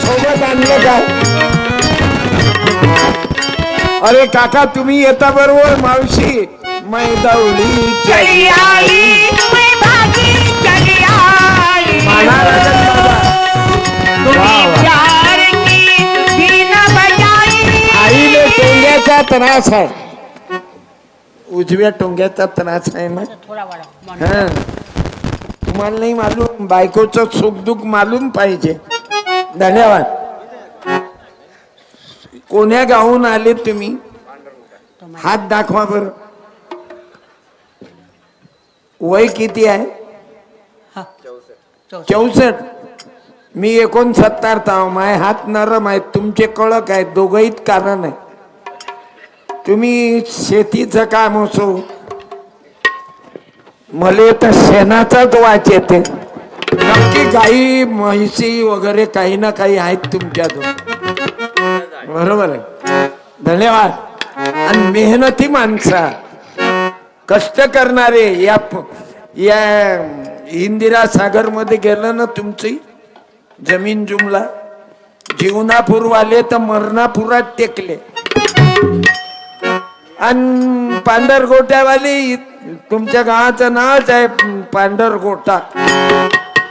सोबत आणलं का अरे काका तुम्ही येता बरोबर मावशी. मैदावली आईले टोंग्याचा त्रास आहे. उजव्या टोंग्याचा त्रास आहे ना? हा. तुम्हाला नाही मालूम बायकोचं सुख दुःख मालूम पाहिजे. धन्यवाद. कोण्या गावून आले तुम्ही? हात दाखवा बर. वय किती आहे? चौसष्ट. मी एकोणसत्तर ताव माय हात नरम आहेत तुमचे कळक आहेत दोघहीत कारण आहे तुम्ही शेतीचं काम असो मले तर शेणाचाच वाच येते. नक्की गाई म्हैशी वगैरे काही ना काही आहेत तुमच्याजवळ. बरोबर आहे. धन्यवाद. आणि मेहनती माणसा. कष्ट करणारे या या इंदिरा सागरमध्ये गेलं ना तुमची? जमीन जुमला. जीवनापूरवाले तर मरणापुरात टेकले. आणि पांढरगोट्यावाली तुमच्या गावाचं नावच आहे पांढरगोटा.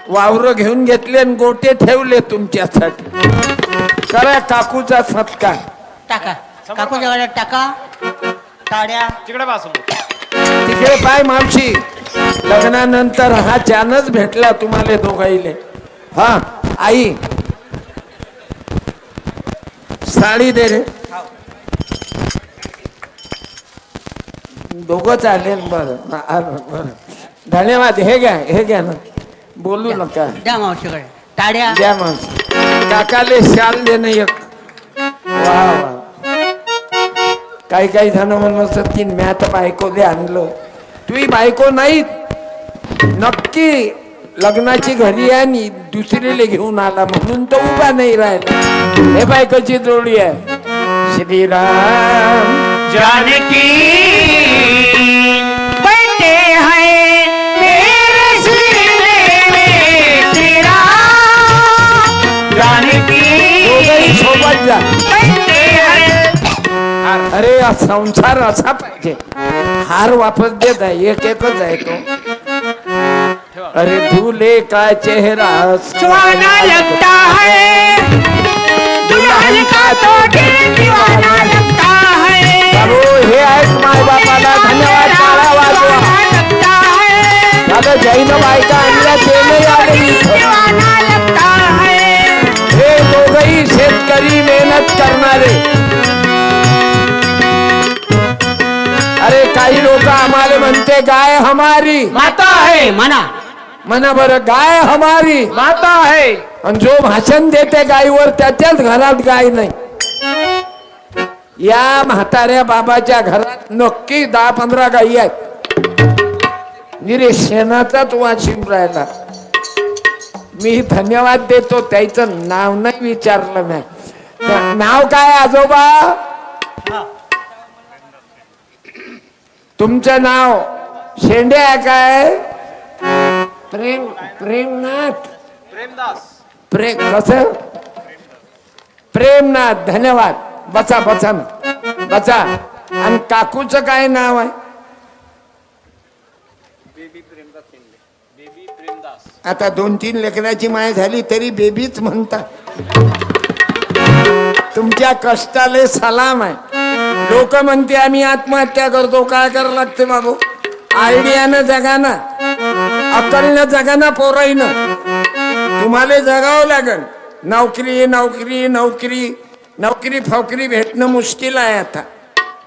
वावर घेऊन घेतले आणि गोटे ठेवले तुमच्यासाठी. करा काकूचा सत्कार. टाका. काकूच्या गाड्यात टाका. टाड्या तिकडे बसू तिकडे पाय मावशी. लग्नानंतर हा चानच भेटला तुम्हाला दोघाईले. हा आई. साडी दे रे. दोघच आले बरं. आलं, बरं. धन्यवाद. हे घ्या हे घ्या ना. बोलू नका. द्या मावशीकडे. टाड्या द्या मग. काकाले शाल दे ना एक. वा वा. काही काही जण म्हणत तीन मी आता बायको दे आणलं. तुम्ही बायको नाही नक्की लग्नाची घरी आहे आणि दुसरीले घेऊन आला. म्हणून तो उभा नाही राहिला. हे बायकोची जोडी आहे. श्रीराम जानकी जा अरे संसार असा पाहिजे. हार वापस देत आहे एक एकच आहे तो अरे धुले का चेहरा सुहाना लगता है। दुल्हन का तो दिल दीवाना लगता है। बाबू हे आहेत माय बापाला धन्यवाद टाळा वाजवा. है। दादा जैन बायका आणल्या ते नाही आले दोघही शेतकरी मेहनत करणारे. अरे काही लोक आम्हाला म्हणते गाय हमारी. माता है म्हणा म्हणा बरं गाय हमारी. माता है आणि जो भाषण देते गायीवर त्याच्याच घरात गाय नाही. या म्हाताऱ्या बाबाच्या घरात नक्की दहा पंधरा गायी आहेत. निरे शेणाचाच वाशिम राहिला. मी धन्यवाद देतो त्याचं नाव नाही विचारलं तर नाव काय आजोबा? तुमचं नाव? शेंडे आहे काय? प्रेम प्रेमनाथ. प्रेम कस? प्रेमनाथ धन्यवाद. बसा बसा. बसा. आणि काकूचं काय नाव आहे? आता दोन तीन लेकराची माय झाली तरी बेबीच म्हणतात. तुमच्या कष्टाले सलाम आहे. लोक म्हणते आम्ही आत्महत्या करतो काय करावं लागते बाबू आयडियानं जगाना अकलनं जगाना पोराईनं. तुम्हाला जगावं लागेल. नोकरी नोकरी नोकरी नोकरी फौकरी भेटणं मुश्किल आहे आता.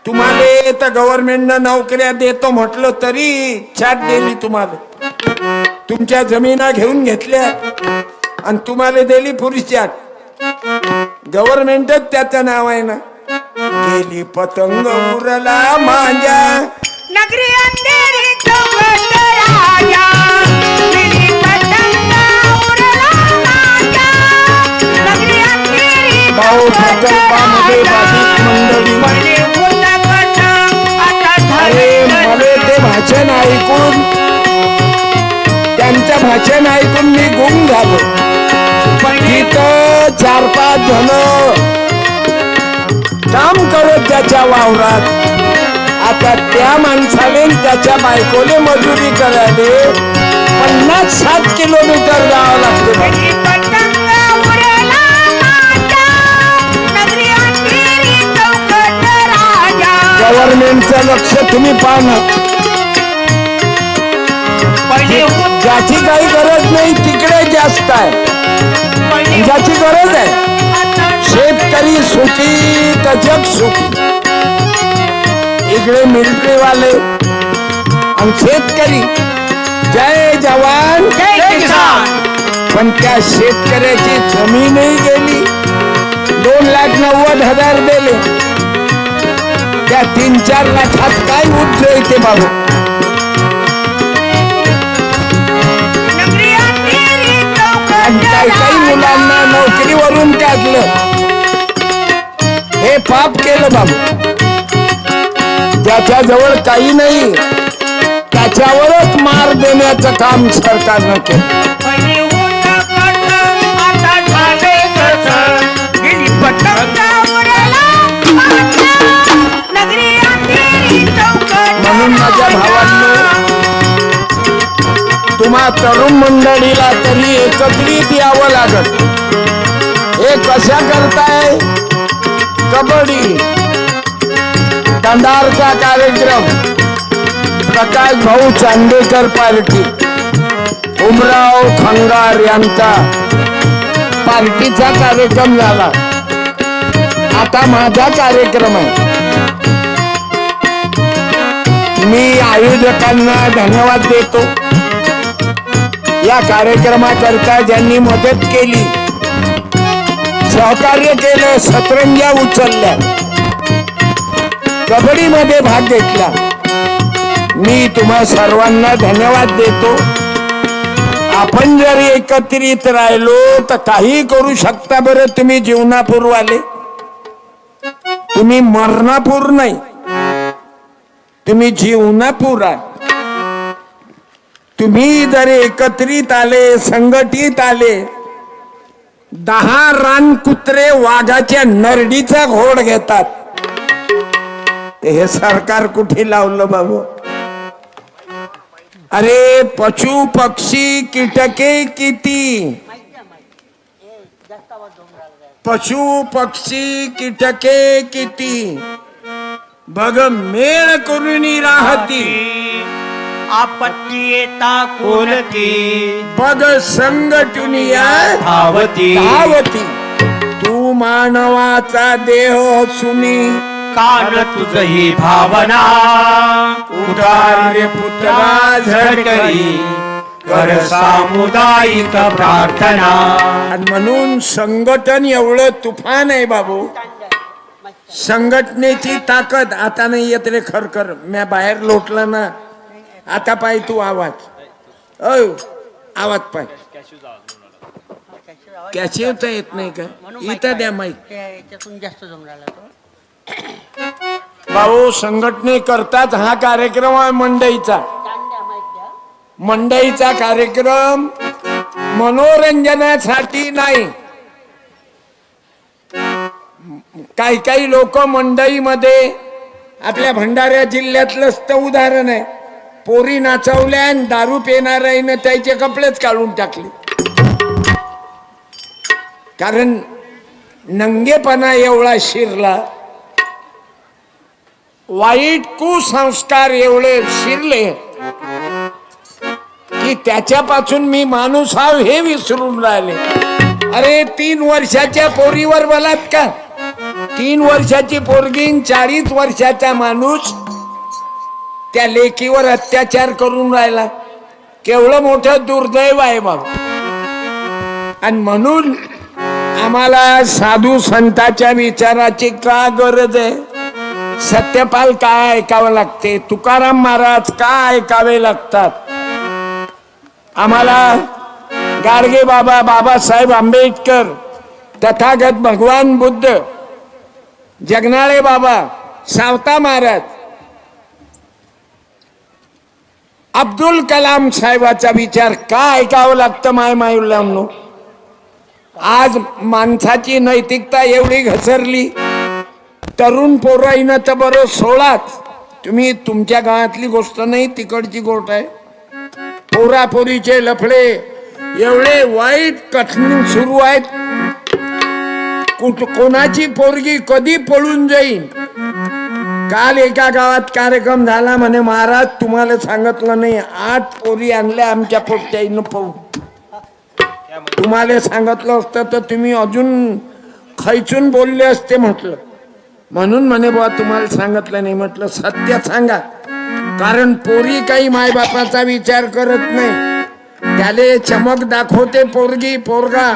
तुम्हाला तर गव्हर्नमेंटनं नोकऱ्या देतो म्हटलं तरी छाट दिली तुम्हाला. तुमच्या जमिना घेऊन घेतल्या आणि तुम्हाला दिली पुरुषात गव्हर्नमेंटच त्याचं नाव आहे ना. गेली पतंग उरला माझ्या. नगरी अंधेरी चौकट राजा. मेरी पतंग उडला माझा नगरी अंधेरी भाऊ चौकट प्रकल्पामध्ये बाधित मंडळी. पडली उलगडण, आता अरे झाली मला ते भाषण ऐकून भाषण ऐकून मी गुम झालो. तिथं चार पाच जण काम करत त्याच्या वावरात. आता त्या माणसाने त्याच्या बायकोने मजुरी करायले. पन्नास साठ किलोमीटर जावं लागते. गव्हर्नमेंटचं लक्ष तुम्ही पाहणं ज्याची काही गरज नाही तिकडे जास्त आहे. ज्याची गरज आहे शेतकरी सुखी तर जग सुखी. इकडे मिलिटरी वाले आणि शेतकरी. जय जवान जय किसान. पण त्या शेतकऱ्याची जमीनही गेली. दोन लाख नव्वद हजार दिले. त्या तीन चार लाखात काय उठले बाबू? काही काही मुलांना नोकरीवरून टाकलं. हे पाप केलं बाबू. ज्याच्याजवळ काही नाही. त्याच्यावरच मार देण्याचं काम सरकारनं केलं. पहिले होत कसं, तरुण मंडळीला तरी एकत्रित यावं लागत हे कशा करताय? कबड्डी. कंधारचा कार्यक्रम. प्रकाश भाऊ चांदेकर पार्टी. उमराव खंगार यांचा पार्टीचा कार्यक्रम झाला. आता माझा कार्यक्रम आहे. मी आयोजकांना धन्यवाद देतो. या कार्यक्रमाकरता ज्यांनी मदत केली सहकार्य केलं सतरंजा उचलल्या कबड्डीमध्ये भाग घेतला. मी तुम्हा सर्वांना धन्यवाद देतो. आपण जर एकत्रित राहिलो तर काही करू शकता बरं तुम्ही जीवनापूर्वाले. तुम्ही मरणापूर नाही तुम्ही जीवनापूर आहे तुम्ही जर एकत्रित आले संघटित आले दहा रान कुत्रे वाघाच्या नरडीचा घोड घेतात. हे सरकार कुठे लावलं बाबू? अरे पशु पक्षी कीटके किती? पशु पक्षी कीटके किती? बघ मेळ करून राहती आपत्ती येता कोलती बघ संघटून या धावती। धावती। तू मानवाचा देह सुनी। कान तुझही भावना। उदार रे पुत्रा झडकरी कर सामुदायिक प्रार्थना। आणि म्हणून संघटन एवढं तुफान आहे बाबू. संघटनेची ताकद आता नाही येत रे खरखर. म्या बाहेर लोटला ना. आता पाय तू आवाज. अय आवाज पाय. कॅशिव तर येत नाही का? इथं द्या माईक याच्यातून जास्त जमून राहिला तो. भाऊ संघटने करतात हा कार्यक्रम आहे मंडईचा. मंडईचा कार्यक्रम मनोरंजनासाठी नाही. काही काही लोक मंडईमध्ये आपल्या भंडाऱ्या जिल्ह्यातलंच तर उदाहरण आहे. पोरी नाचवल्या आणि दारू पिणाऱ्यानं त्याचे कपडेच काढून टाकले. कारण नंगेपणा एवढा शिरला वाईट कुसंस्कार एवढे शिरले की त्याच्यापासून मी माणूस हा हे विसरून राहिले. अरे तीन वर्षाच्या पोरीवर बलात्कार. तीन वर्षाची पोरगी चाळीस वर्षाचा माणूस त्या लेकीवर अत्याचार करून राहिला. केवढं मोठं दुर्दैव आहे बाबा. आणि म्हणून आम्हाला साधू संतांच्या विचाराची का गरज आहे? सत्यपाल काय ऐकावं लागते? तुकाराम महाराज का ऐकावे लागतात? आम्हाला गाडगे बाबा बाबासाहेब आंबेडकर तथागत भगवान बुद्ध जगनाळे बाबा सावता महाराज अब्दुल कलाम साहेबाचा विचार का ऐकावं लागतं माय मायुल्यांनो? आज माणसाची नैतिकता एवढी घसरली तरुण पोराईनं तर बरं सोळाच तुम्ही तुमच्या गावातली गोष्ट नाही तिकडची गोष्ट आहे. पोरापोरीचे लफडे एवढे वाईट कठीण सुरू आहेत. कुठ कोणाची पोरगी कधी पळून जाईल काल एका गावात कार्यक्रम झाला म्हणे महाराज तुम्हाला सांगितलं नाही आठ पोरी आणल्या आमच्या पोट्याईनं पाहू. तुम्हाला सांगितलं असतं तर तुम्ही अजून खैचून बोलले असते म्हटलं. म्हणून म्हणे बुवा तुम्हाला सांगितलं नाही म्हटलं सत्य सांगा. कारण पोरी काही मायबापाचा विचार करत नाही. त्याले चमक दाखवते पोरगी पोरगा.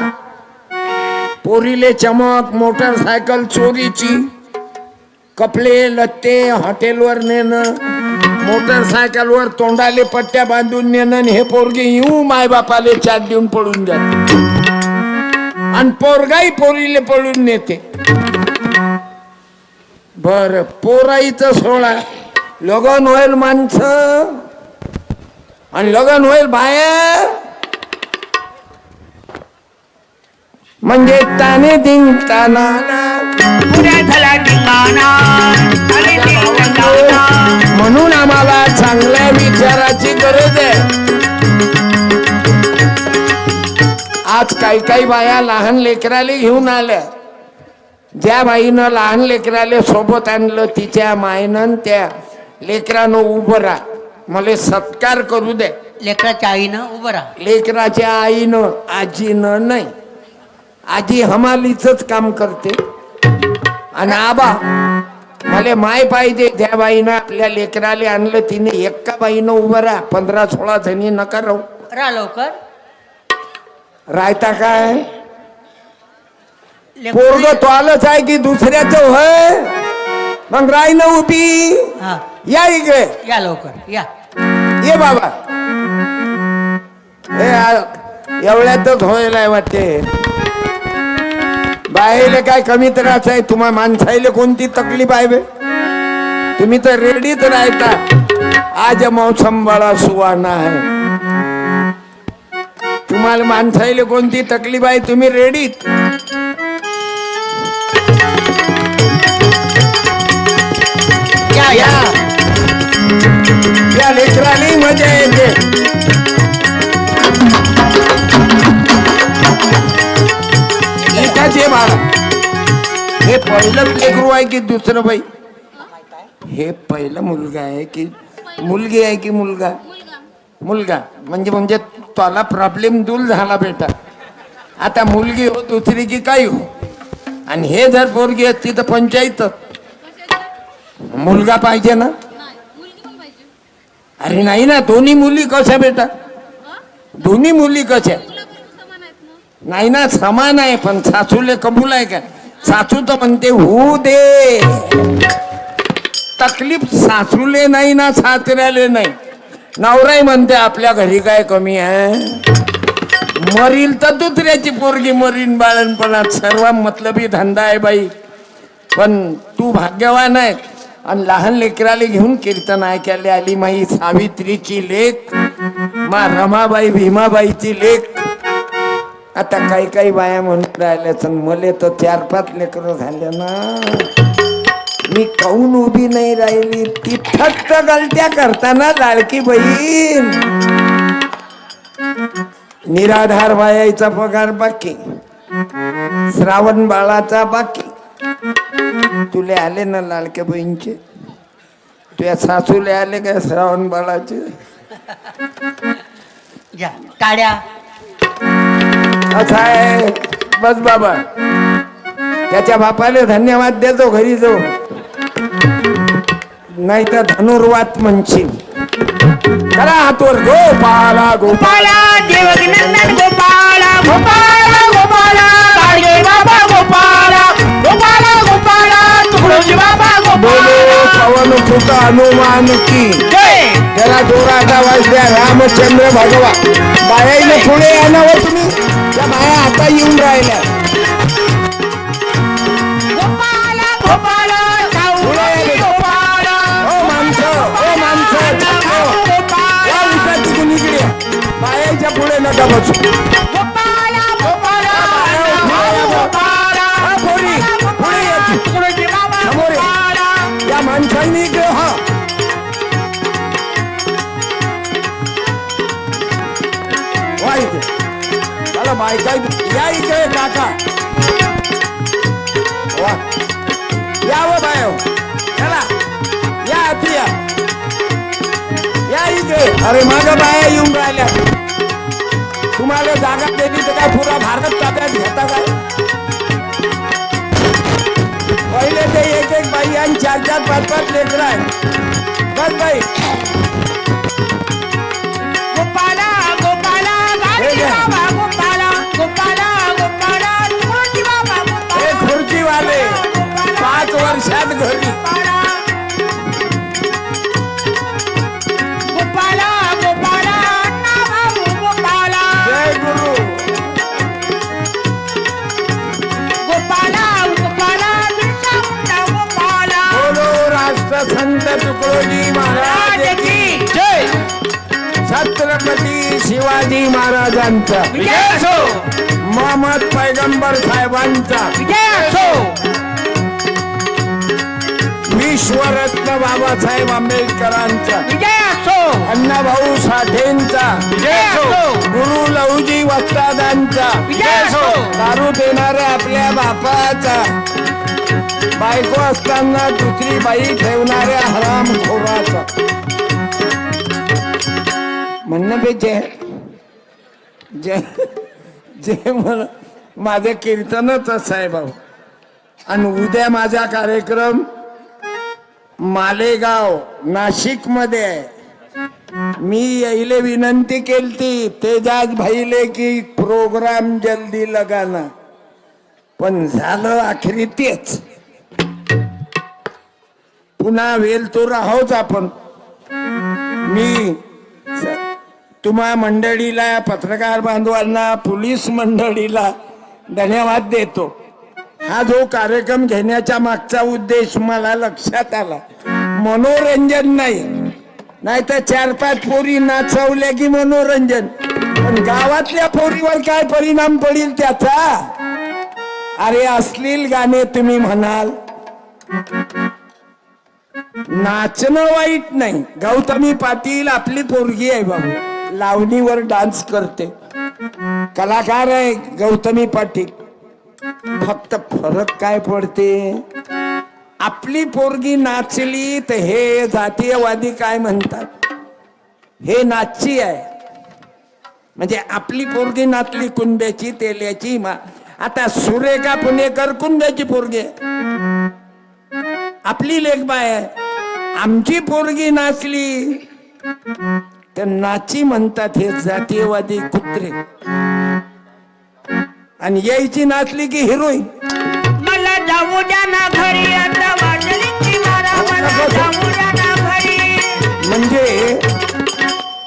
पोरीले चमक मोटरसायकल चोरीची. कपडे लत्ते हॉटेलवर नेणं मोटरसायकलवर तोंडाले पट्ट्या बांधून नेणं आणि हे पोरगे येऊ मायबापाले चाट देऊन पळून जाते. आणि पोरगाही पोरीले पळून नेते. बर पोराईचं सोळा. लगन होईल माणसं. आणि लगन होईल बाहेर. म्हणजे ताने दिंग ताना. पुऱ्या झाला धिंगाणा. म्हणून आम्हाला चांगल्या विचाराची गरज आहे. आज काही काही बाया लहान लेकराले घेऊन आल्या. ज्या बाईनं लहान लेकराले सोबत आणलं तिच्या मायनं त्या लेकरानं उभं राहा. मला सत्कार करू दे. लेकराच्या आईनं उभं राहा. लेकराच्या आईनं आजीनं नाही. आजी हमालीच काम करते. आणि आबा मला माय पाहिजे त्या बाईनं आपल्या लेकराले आणलं तिने एका बाईनं उभं राहा पंधरा सोळा जणी नका राहू. राहा लवकर. रायता काय? लेकरं- पोरग तो आलंच आहे की दुसऱ्याचं होय? मग राय ना उभी. हा. या इकडे. या लवकर या. ये बाबा. हे आ- एवढ्यातच होईल वाटते. बाहेर काय कमी त्रास आहे तुम्हा माणसाईले कोणती तकलीफ आहे बे? तुम्ही तर रेडीच राहता. आज मौसम बडा सुवाना आहे. तुम्हाला माणसाईले कोणती तकलीफ आहे तुम्ही रेडीत. या. या लेकरांनी मजा येते. एकाच आहे बाळा हे पहिलं लेकरू आहे की दुसरं बाई? हे पहिलं मुलगा आहे की मुलगी आहे की मुलगा? मुलगा. म्हणजे म्हणजे त्याला प्रॉब्लेम दूर झाला बेटा. आता मुलगी हो दुसरी की काही हो. आणि हे जर पोरगी असती तर पंचायत. मुलगा पाहिजे ना? अरे नाही ना दोन्ही मुली कशा बेटा? दोन्ही मुली कशा? नाही ना समान आहे पण सासूले कबूल आहे का? सासू तर म्हणते होऊ दे. तकलीफ सासूले नाही ना सासऱ्याले नाही. नवराई म्हणते आपल्या घरी काय कमी आहे? मरील तर दुसऱ्याची पोरगी मरीन बाळणपणात. सर्व मतलबी धंदा आहे बाई. पण तू भाग्यवान आहे. आणि लहान लेकराले घेऊन कीर्तन ऐकायला आली माई सावित्रीची लेख. मा रमाबाई भीमाबाईची लेख. आता काही काही बाया म्हणून राहिल्या मले तर चार पाच लेकरं झाले ना. मी काऊन उभी नाही राहिली? ती फक्त गलत्या करताना लाडकी बहीण. निराधार बायाचा पगार बाकी. श्रावण बाळाचा बाकी. तुले आले ना लाडक्या बहीणचे? तुझ्या सासूले आले का श्रावण बाळाचे? टाळ्या. बस बाबा. त्याच्या बापाले धन्यवाद देतो घरी जाऊ. नाही तर धनुर्वात म्हणशील. करा हातवर. गोपाला गोपाला. देवकीनंदन गोपाला गोपाला गोपाला. काळगे बाबा गोपाला. गोपाला गोपाला. तुकडोजी बाबा बोलो पवन सुत हनुमान की. त्याला जोराचा आवाज द्या. रामचंद्र भगवा. बायाईने पुढे ना हो तुम्ही. हा वा इथे चला बायका या इकडे काका। वा या व बाय चला। या आती या या इकडे अरे माझ्या बाया येऊन राहिल्या तुम्हाला जागा दिली तर काय पुरा भारत ताब्यात घेता काय? पहिले ते एक एक बाई आणि चार चार पाच पाच लेकर आहे बस बाई. शिवाजी महाराजांचा. मोहम्मद पैगंबर साहेबांचा. विश्वरत्न बाबासाहेब आंबेडकरांचा. अण्णाभाऊ साठेंचा. गुरु लहुजी वस्तादांचा दारू देणाऱ्या आपल्या बापाचा. बायको असताना दुसरी बाई ठेवणाऱ्या हराम खोराचा म्हणणं बे जे जे मला माझे माझं कीर्तनच असं आहे भाऊ आणि उद्या माझा कार्यक्रम मालेगाव नाशिकमध्ये आहे. मी यायले विनंती केलती तेजाज भाईले की प्रोग्राम जल्दी लगाना. पण झालं अखेरी तेच. पुन्हा वेल तो राहोच आपण. मी तुम्हा मंडळीला पत्रकार बांधवांना पोलीस मंडळीला धन्यवाद देतो. हा जो कार्यक्रम घेण्याच्या मागचा उद्देश मला लक्षात आला. मनोरंजन नाही. नाहीतर चार पाच पोरी नाचवल्या की मनोरंजन. पण गावातल्या पोरीवर काय परिणाम पडेल त्याचा? अरे अश्लील गाणे तुम्ही म्हणाल. नाचणं वाईट नाही. गौतमी पाटील आपली पोरगी आहे बाबू. लावणीवर डान्स करते. कलाकार आहे गौतमी पाटील. फक्त फरक काय पडते? आपली पोरगी नाचली तर हे जातीयवादी काय म्हणतात? हे नाचची आहे. म्हणजे आपली पोरगी नाचली कुंड्याची तेल्याची मा आता सुरेखा पुणेकर कुंड्याची पोरगी आहे. आपली लेखबा आहे. आमची पोरगी नाचली. तर नाची म्हणतात हे जातीयवादी कुत्रे. आणि यायची नाचली की हिरोईन. मला जाऊ द्या ना घरी आता वाजली मारा मला जाऊ द्या ना घरी. म्हणजे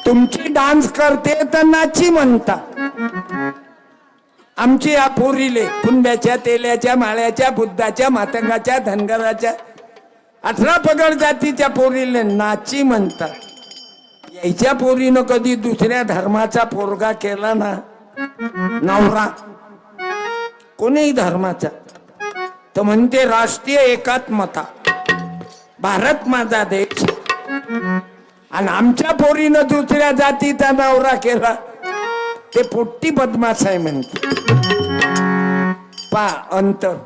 तुमची डान्स करते तर नाची म्हणता आमची या पोरीले कुंड्याच्या तेल्याच्या माळ्याच्या बुद्धाच्या मातंगाच्या धनगराच्या अठरा पगड जातीच्या पोरीले नाची म्हणतात. यायच्या पोरीनं कधी दुसऱ्या धर्माचा पोरगा केला ना नवरा. कोणीही धर्माचा. तर म्हणते राष्ट्रीय एकात्मता. भारत माझा देश. आणि आमच्या पोरीनं दुसऱ्या जातीचा नवरा केला ते पोट्टी बदमाश आहे म्हणते. पा अंतर.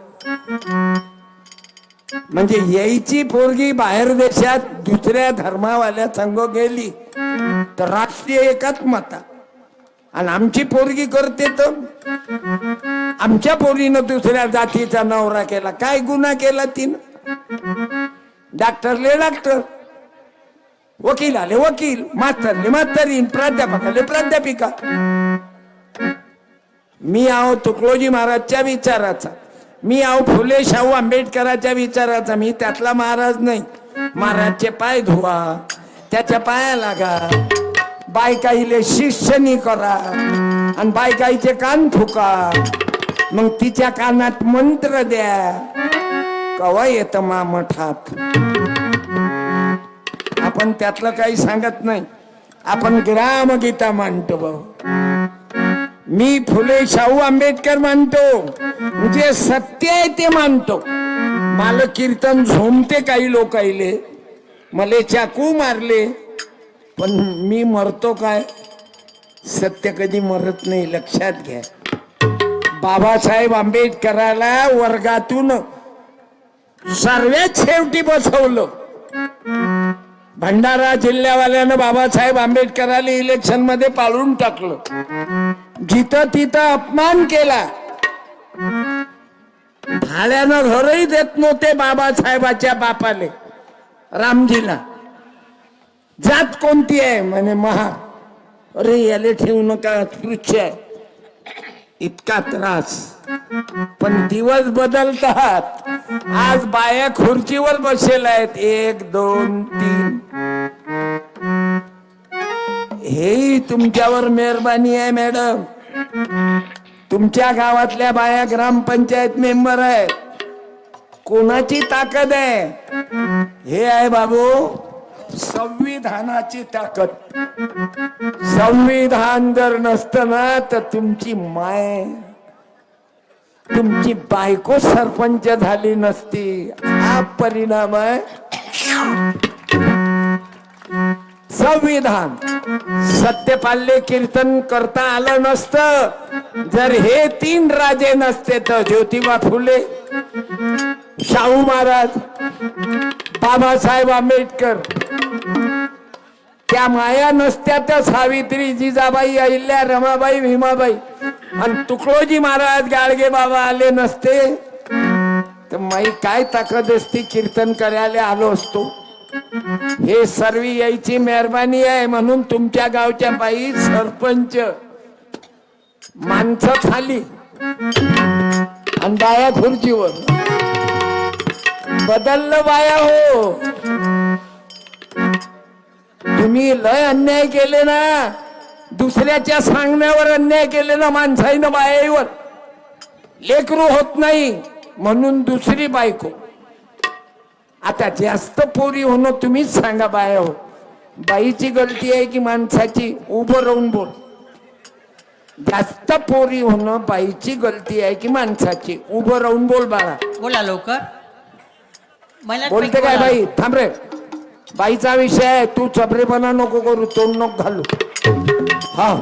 म्हणजे यायची पोरगी बाहेर देशात दुसऱ्या धर्मावाल्या संघ गेली तर राष्ट्रीय एकात्मता आणि आमची पोरगी करते तर? आमच्या पोरीनं दुसऱ्या जातीचा नवरा केला. काय गुन्हा केला तिनं? डॉक्टरले डॉक्टर. वकील आले वकील मास्तरले मास्तरीन प्राध्यापकाले प्राध्यापिका. मी आहो तुकडोजी महाराजच्या विचाराचा. मी आहो फुले शाहू आंबेडकराच्या विचाराचा मी त्यातला महाराज नाही. महाराजचे पाय धुवा त्याच्या पाया लागा. बायकाईले शिष्यनी करा आणि बायकाईचे कान फुका. मग तिच्या कानात मंत्र द्या. कवा येत मा मठात आपण त्यातलं काही सांगत नाही. आपण ग्रामगीता मांडतो भाऊ. मी फुले शाहू आंबेडकर मानतो. जे सत्य आहे ते मानतो. मला कीर्तन झोमते काही लोक आईले. मले चाकू मारले. पण मी मरतो काय? सत्य कधी मरत नाही लक्षात घ्या. बाबासाहेब आंबेडकराला वर्गातून सर्वात शेवटी बसवलं. भंडारा जिल्ह्यावाल्यानं बाबासाहेब आंबेडकरांनी इलेक्शनमध्ये पाळून टाकलं. जिथं तिथं अपमान केला. भाड्यानं घरही देत नव्हते बाबासाहेबाच्या बापाले रामजीला. जात कोणती आहे? म्हणे महा अरे याले ठेवू नका पृच्छ आहे. इतका त्रास. पण दिवस बदलतात. आज बाया खुर्चीवर बसेल आहेत. एक दोन तीन. हेही तुमच्यावर मेहरबानी आहे मॅडम. तुमच्या गावातल्या बाया ग्रामपंचायत मेंबर आहेत. कोणाची ताकद आहे? हे आहे बाबू संविधानाची ताकद. संविधान जर नसतं ना तर तुमची माय तुमची बायको सरपंच झाली नसती. हा परिणाम आहे. संविधान. सत्यपाल्य कीर्तन करता आलं नसतं. जर हे तीन राजे नसते तर ज्योतिबा फुले शाहू महाराज बाबासाहेब आंबेडकर त्या माया नसत्या तर सावित्री जिजाबाई अहिल्या रमाबाई भीमाबाई. आणि तुकडोजी महाराज गाडगे बाबा आले नसते. तर माई काय ताकद असती कीर्तन करायला आलो असतो. हे सर्व यायची मेहरबानी आहे म्हणून तुमच्या गावच्या बाई सरपंच. माणसं खाली. आणि बाया खुर्चीवर. बदललं बाया हो. तुम्ही लय अन्याय केले ना. दुसऱ्याच्या सांगण्यावर अन्याय केले ना माणसाईनं बायावर लेकरू होत नाही म्हणून दुसरी बायको. आता जास्त पोरी होणं तुम्हीच सांगा बाया हो. बाईची गलती आहे की माणसाची? उभं राहून बोल. जास्त पोरी होणं बाईची गलती आहे की माणसाची? उभं राहून बोल बाळा. बोला लवकर. बोलते काय. बाई? थांब रे. बाईचा विषय आहे तू चपरेपणा नको करू तोंड नको घालू. हा.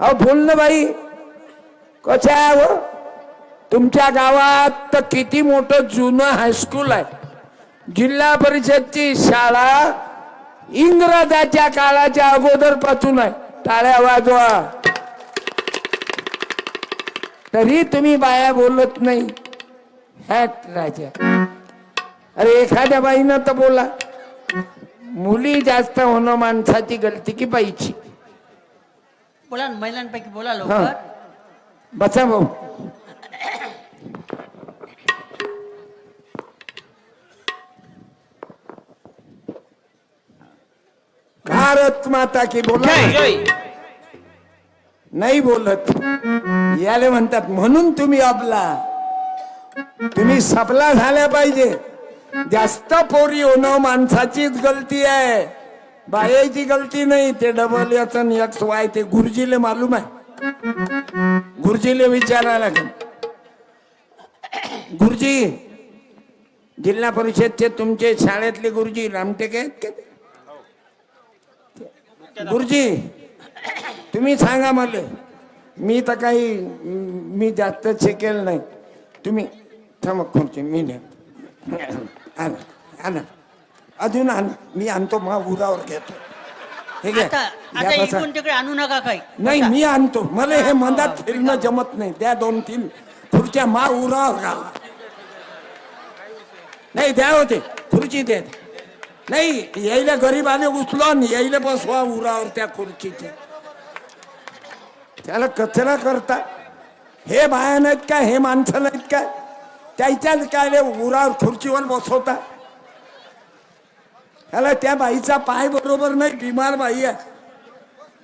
अहो बोल ना बाई. कसं आहे तुमच्या गावात तर किती मोठं जुनं हायस्कूल आहे. जिल्हा परिषदची शाळा इंग्रजाच्या काळाच्या अगोदरपासून आहे. टाळ्या वाजवा. तरी तुम्ही बाया बोलत नाही. हॅट राजा. अरे एखाद्या बाईनं तर बोला मुली जास्त होणं माणसाची गलती की बाईची? बोला ना, महिलांपैकी बोला हा. लवकर. बसा भाऊ. भारत माता की बोला. नाही बोलत. याले म्हणतात म्हणून तुम्ही आपला. तुम्ही सपला झाल्या पाहिजे. जास्त पोरी होणं माणसाचीच गलती आहे. बायाची गलती नाही ते डबल एच एक्स वाय ते गुरुजीले मालूम आहे. गुरुजीले विचारायला लागेल. गुरुजी जिल्हा परिषदचे तुमचे शाळेतले गुरुजी रामटेक आहेत का ते? गुरुजी तुम्ही सांगा मला. मी तर काही मी जास्त शिकेल नाही. तुम्ही थांबा खुर्ची मी नाही आणा आणा. अजून आण. मी आणतो मा उरावर घेतो. हे घे आता बसा. इकडून तिकडे आणू नका काही. नाही मी आणतो. मला हे मधात फिरणं जमत नाही. त्या दोन तीन. खुर्च्या मा उरावर घाला. नाही द्या होते. खुर्ची द्या नाही यायला गरीब आले उचलो आणि यायला बसवा उरावर त्या खुर्चीचे. त्याला कचरा करता. हे बाया नाहीत का? हे माणसं नाहीत का? त्यांच्याच काय उरावर खुर्चीवर बसवता. त्याला त्या बाईचा पाय बरोबर नाही बिमार बाई आहे.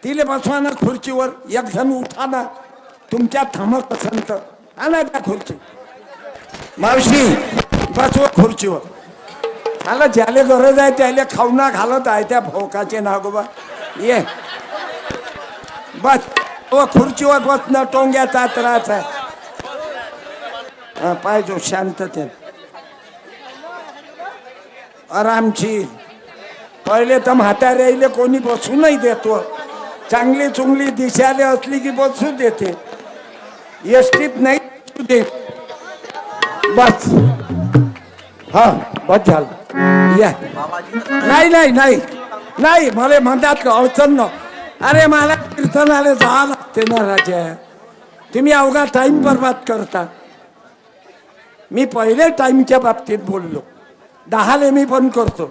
तिले बसवा ना खुर्चीवर एक जण उठा ना तुमच्या थांबत पसंत आला त्या खुर्ची. मावशी बसवा खुर्चीवर. आला ज्याले गरज आहे त्याले खाऊना घालत आहे त्या भोकाचे नागोबा. ये. बस. ओ खुर्चीवर बसणं टोंग्याचा त्रास आहे. पाहिजे शांततेत आरामची. पहिले तर म्हाताऱ्याईले कोणी बसू नाही देतो. चांगली चुंगली दिशाले असली की बसू देते. एसटीत नाही देत. बस. हा बस झालं. या. नाही नाही नाही. नाही मला म्हणतात अडचण न. अरे मला कीर्तनाला जावं लागते ना राजा. तुम्ही अवघा टाइम बर्बाद करता. मी पहिल्या टाईमच्या बाबतीत बोललो. दहाले मी पण करतो.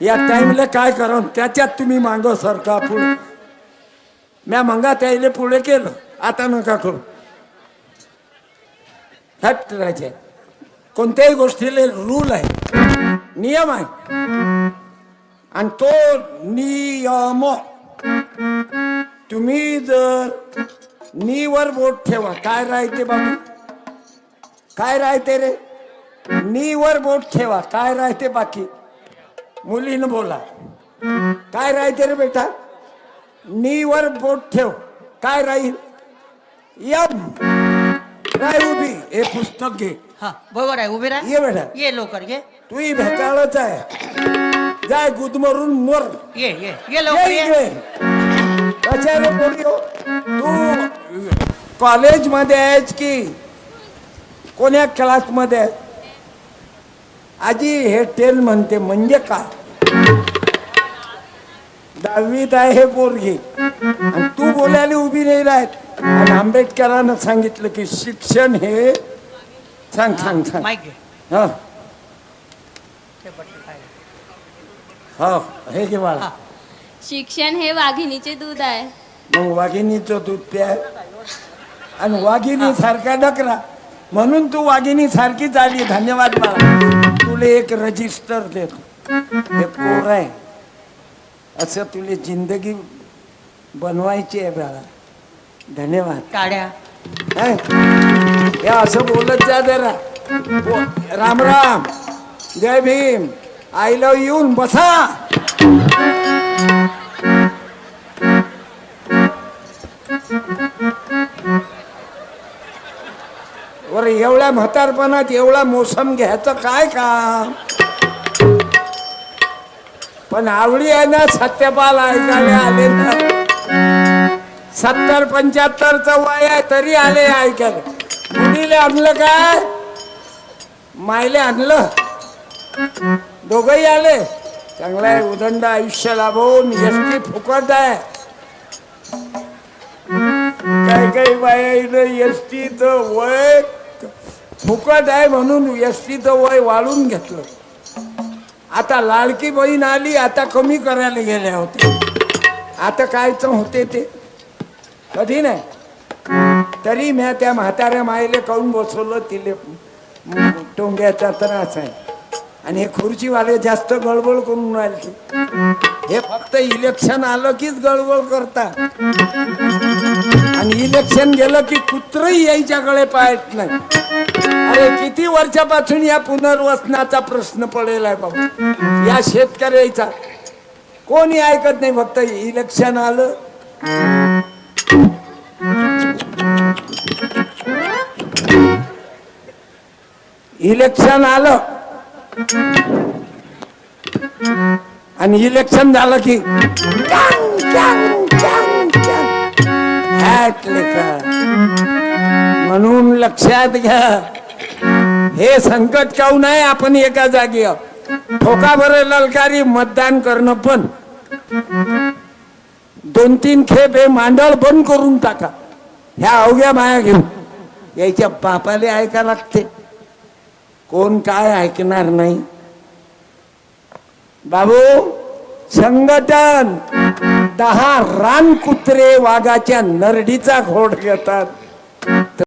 या टाईमला काय करा त्याच्यात तुम्ही मांग सरका पुढे. म्या मंगा त्याईले पुढे केलं. आता नका करू. हट राहायचे कोणत्याही गोष्टीला रूल आहे. नियम आहे. आणि तो नियम. तुम्ही जर नीवर बोट ठेवा. काय राहते बाबू काय राहते रे? नीवर बोट ठेवा. काय राहते बाकी? मुलीनं बोला. काय राहते रे बेटा? नीवर बोट ठेव. काय राहील? यम. राय उभी. हे पुस्तक घे. हा बरोबर आहे. उभे राहा. ये बेटा. ये लवकर ये. तूही भेटाळच आहे. जाय गुदमरून मोर. ये ये ये लवकर ये. कशाला हो? तू कॉलेजमध्ये आहेस की? कोण्या क्लासमध्ये आहेस? आजी हे टेन म्हणते म्हणजे काय दहावीत आहे हे पोरगी. आणि तू बोलायला उभी नाही राहत. आणि आंबेडकरांना सांगितलं की शिक्षण हे सांग सांग सांग. हा. हो हे घे बाळा. शिक्षण हे वाघिणीचे दूध आहे. मग वाघिणीचं दूध प्या. आणि वाघिणी सारखा डकरा. म्हणून तू वाघिणी सारखी झाली धन्यवाद मला तुला एक रजिस्टर देतो. हे कोर आहे. असं तुला जिंदगी बनवायची आहे बाळा. धन्यवाद. काड्या. हं? हे असं बोलत जा जरा. बो- राम राम. जय भीम. आय लव येऊन बसा. बरं एवढ्या म्हातारपणात एवढा मोसम घ्यायचं काय काम? पण आवडी आहे ना सत्यपाल ऐकायला आले ना. सत्तर पंच्याहत्तरचं वय आहे तरी आले ऐकायला. मुलीला आणलं काय? मायले आणलं. दोघही आले. चांगलं आहे उदंड आयुष्य लाभून एसटी फुकट आहे. काही काही बाया एसटीचं वय फुकट आहे म्हणून एसटीचं वय वाढून घेतलं. आता लाडकी बहीण आली आता कमी करायला गेल्या होते आता कायच होते ते. कधी नाही. तरी म्या त्या म्हाताऱ्या माईले काऊन बसवलं तिले? टोंग्याचा त्रास आहे. आणि हे खुर्चीवाले जास्त गडबड करून राहिले. हे फक्त इलेक्शन आलं कीच गडबड करतात. आणि इलेक्शन गेलं की कुत्रही यायच्याकडे पाहत नाही. अरे किती वर्षापासून या पुनर्वसनाचा प्रश्न पडलेला आहे बाबा या शेतकऱ्याचा. कोणी ऐकत नाही फक्त इलेक्शन आलं. इलेक्शन आलं. आणि इलेक्शन झालं की म्हणून लक्षात घ्या. हे संकट काऊ नाही आपण एका जागी ठोकाभर ठोका ललकारी मतदान करणं पण. दोन तीन खेप हे मांडळ बंद करून टाका. ह्या अवघ्या माया घेऊन. यायच्या बापाले ऐका लागते. कोण काय ऐकणार नाही. बाबू संघटन दहा रान कुत्रे वाघाच्या नरडीचा घोड घेतात.